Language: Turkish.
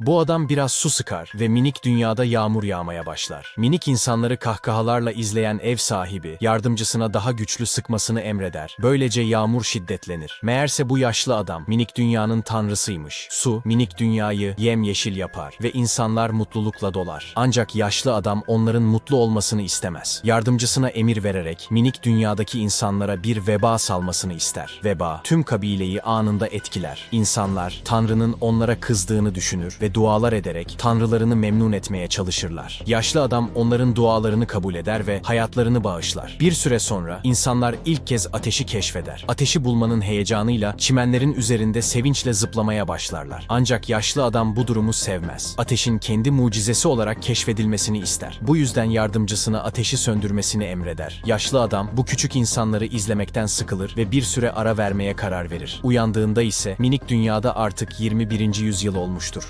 Bu adam biraz su sıkar ve minik dünyada yağmur yağmaya başlar. Minik insanları kahkahalarla izleyen ev sahibi, yardımcısına daha güçlü sıkmasını emreder. Böylece yağmur şiddetlenir. Meğerse bu yaşlı adam, minik dünyanın tanrısıymış. Su, minik dünyayı yemyeşil yapar ve insanlar mutlulukla dolar. Ancak yaşlı adam onların mutlu olmasını istemez. Yardımcısına emir vererek, minik dünyadaki insanlara bir veba salmasını ister. Veba, tüm kabileyi anında etkiler. İnsanlar, Tanrı'nın onlara kızdığını düşünür ve dualar ederek tanrılarını memnun etmeye çalışırlar. Yaşlı adam onların dualarını kabul eder ve hayatlarını bağışlar. Bir süre sonra insanlar ilk kez ateşi keşfeder. Ateşi bulmanın heyecanıyla çimenlerin üzerinde sevinçle zıplamaya başlarlar. Ancak yaşlı adam bu durumu sevmez. Ateşin kendi mucizesi olarak keşfedilmesini ister. Bu yüzden yardımcısına ateşi söndürmesini emreder. Yaşlı adam bu küçük insanları izlemekten sıkılır ve bir süre ara vermeye karar verir. Uyandığında ise minik dünyada artık 21. yüzyıl olmuştur.